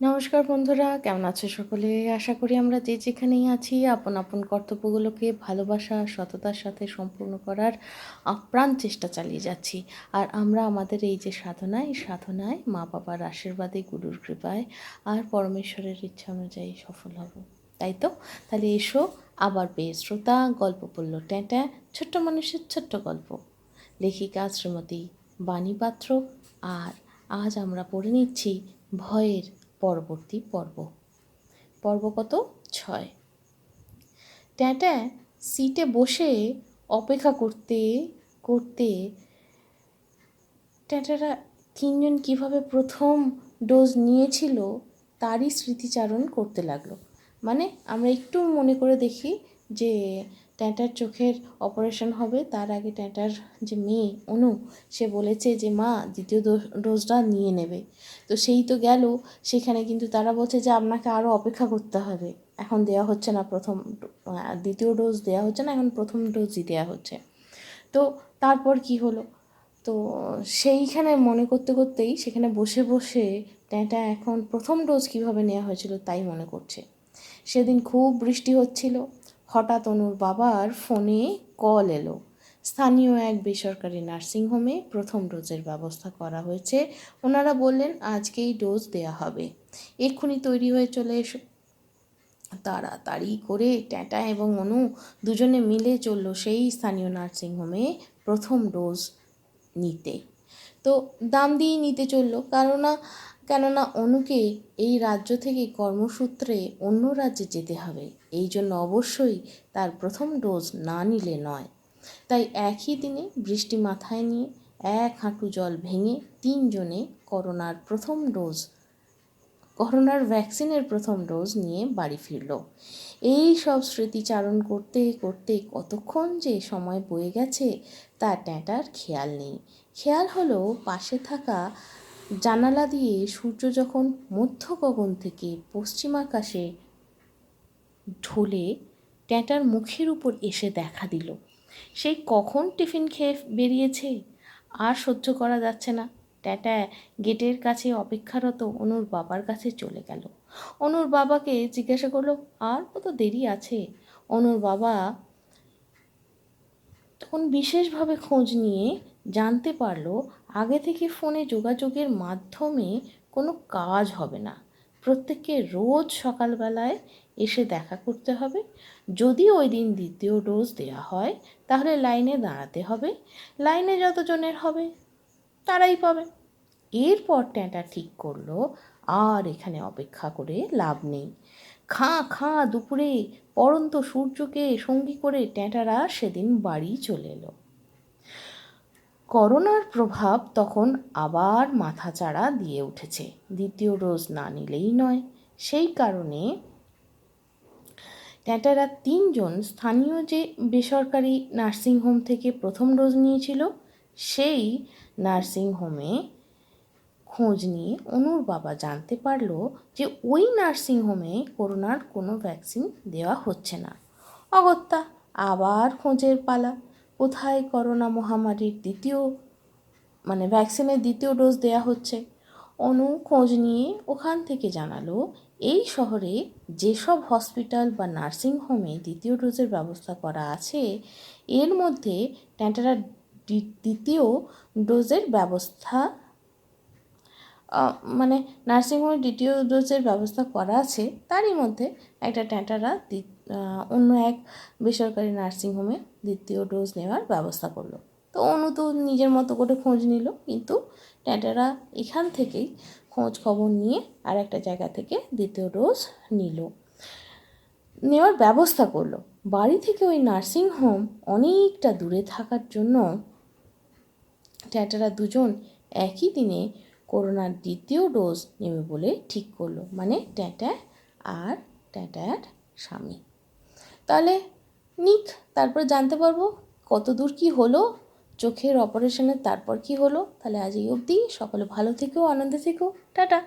নমস্কার বন্ধুরা, কেমন আছে সকলে? আশা করি আমরা যে যেখানেই আছি, আপন আপন কর্তব্যগুলোকে ভালোবাসা, সততার সাথে সম্পূর্ণ করার আপ্রাণ চেষ্টা চালিয়ে যাচ্ছি। আর আমরা আমাদের এই যে সাধনা এই সাধনায় মা বাবার আশীর্বাদে, গুরুর কৃপায় আর পরমেশ্বরের ইচ্ছা অনুযায়ী সফল হব। তাই তো? তাহলে এসো, আবার পেয়ে শ্রোতা, গল্প পড়ল ট্যাঁট্যা, ছোট্ট মানুষের ছোট্ট গল্প। লেখিকা শ্রীমতী বাণী পাত্র আর আজ আমরা পড়ে নিচ্ছি ভয়ের পরবর্তী পর্ব। পর্ব কত? ছয়। ট্যাঁটা সিটে বসে অপেক্ষা করতে করতে ট্যাঁটারা তিনজন কীভাবে প্রথম ডোজ নিয়েছিল তারই স্মৃতিচারণ করতে লাগল। মানে আমরা একটু মনে করে দেখি যে ট্যাঁটার চোখের অপারেশন হবে, তার আগে ট্যাঁটার যে মেয়ে অনু, সে বলেছে যে, মা, দ্বিতীয় ডোজটা নিয়ে নেবে। তো সেই তো গেল, সেখানে কিন্তু তারা বলছে যে, আপনাকে আরও অপেক্ষা করতে হবে। এখন দেওয়া হচ্ছে না প্রথম দ্বিতীয় ডোজ দেওয়া হচ্ছে না, এখন প্রথম ডোজই দেওয়া হচ্ছে। তো তারপর কি হলো? তো সেইখানে মনে করতে করতেই, সেখানে বসে বসে ট্যাঁটা এখন প্রথম ডোজ কীভাবে নেওয়া হয়েছিল তাই মনে করছে। সেদিন খুব বৃষ্টি হচ্ছিল হঠাৎ অনুর বাবার ফোনে কল এলো। স্থানীয় এক বেসরকারি নার্সিংহোমে প্রথম ডোজের ব্যবস্থা করা হয়েছে। ওনারা বললেন, আজকেই ডোজ দেয়া হবে। এক্ষুনি তৈরি হয়ে চলে এসো। তাড়াতাড়ি করে ট্যাঁটা এবং অনু দুজনে মিলে চলল সেই স্থানীয় নার্সিংহোমে প্রথম ডোজ নিতে। তো দাম দিয়েই নিতে চলল, কেননা কেননা অনুকে এই রাজ্য থেকে কর্মসূত্রে অন্য রাজ্যে যেতে হবে। এই জন্য অবশ্যই তার প্রথম ডোজ না নিলে নয়। তাই একই দিনে বৃষ্টি মাথায় নিয়ে এক হাঁটু জল ভেঙে তিনজনে করোনার প্রথম ডোজ, করোনার ভ্যাকসিনের প্রথম ডোজ নিয়ে বাড়ি ফিরল। এই সব স্মৃতিচারণ করতে করতে কতক্ষণ যে সময় বয়ে গেছে তা ট্যাঁটার খেয়াল নেই। খেয়াল হলো পাশে থাকা জানালা দিয়ে সূর্য যখন মধ্য গগন থেকে পশ্চিম আকাশে ঢলে, ট্যাঁটার মুখের উপর এসে দেখা দিল। সেই কখন টিফিন খেয়ে বেরিয়েছে? আর সহ্য করা যাচ্ছে না। ট্যাটা গেটের কাছে অপেক্ষারত অনুর বাবার কাছে চলে গেল। অনুর বাবাকে জিজ্ঞাসা করল, আর কত দেরি আছে? অনুর বাবা তখন বিশেষভাবে খোঁজ নিয়ে জানতে পারল আগে থেকে ফোনে যোগাযোগের মাধ্যমে কোনো কাজ হবে না। প্রত্যেককে রোজ সকালবেলায় এসে দেখা করতে হবে। যদি ওই দিন দ্বিতীয় ডোজ দেওয়া হয়, তাহলে লাইনে দাঁড়াতে হবে। লাইনে যতজনের হবে, তারাই পাবে। এরপর ট্যাঁটা ঠিক করল, আর এখানে অপেক্ষা করে লাভ নেই। খাঁ খাঁ, দুপুরে পরন্ত সূর্যকে সঙ্গী করে ট্যাঁটারা সেদিন বাড়ি চলে এলো। করোনার প্রভাব তখন আবার মাথাচাড়া দিয়ে উঠেছে। দ্বিতীয় ডোজ না নিলেই নয়। সেই কারণে ট্যাটারা তিনজন স্থানীয় যে বেসরকারি নার্সিংহোম থেকে প্রথম ডোজ নিয়েছিল, সেই নার্সিংহোমে খোঁজ নিয়ে অনুর বাবা জানতে পারল যে ওই নার্সিংহোমে করোনার কোনো ভ্যাকসিন দেওয়া হচ্ছে না। অগত্যা, আবার খোঁজের পালা। কোথায় করোনা মহামারীর দ্বিতীয় মানে ভ্যাকসিনের দ্বিতীয় ডোজ দেয়া হচ্ছে? অনু খোঁজ নিয়ে ওখান থেকে জানালো, এই শহরে যেসব হসপিটাল বা নার্সিং হোমে দ্বিতীয় ডোজের ব্যবস্থা করা আছে, এর মধ্যে ট্যান্টারা দ্বিতীয় ডোজের ব্যবস্থা মানে নার্সিংহোমে দ্বিতীয় ডোজের ব্যবস্থা করা আছে, তারই মধ্যে একটা ট্যাঁটারা অন্য এক বেসরকারি নার্সিংহোমে দ্বিতীয় ডোজ নেওয়ার ব্যবস্থা করল। তো অনু তো নিজের মতো করে খোঁজ নিল, কিন্তু ট্যাঁটারা এখান থেকেই খোঁজ খবর নিয়ে আর একটা জায়গা থেকে দ্বিতীয় ডোজ নিল। নেওয়ার ব্যবস্থা করল। বাড়ি থেকে ওই নার্সিং হোম অনেকটা দূরে থাকার জন্য ট্যাটারা দুজন একই দিনে করোনার দ্বিতীয় ডোজ নেবে বলে ঠিক করল। মানে ট্যাটা আর ট্যাটার স্বামী। তাহলে নিক, তারপর জানতে পারব কত দূর কী হলো, চোখের অপারেশনের তারপর কি হলো। তাহলে আজ এই অবধি। সকলে ভালো থেকো, আনন্দে থেকো। টাটা।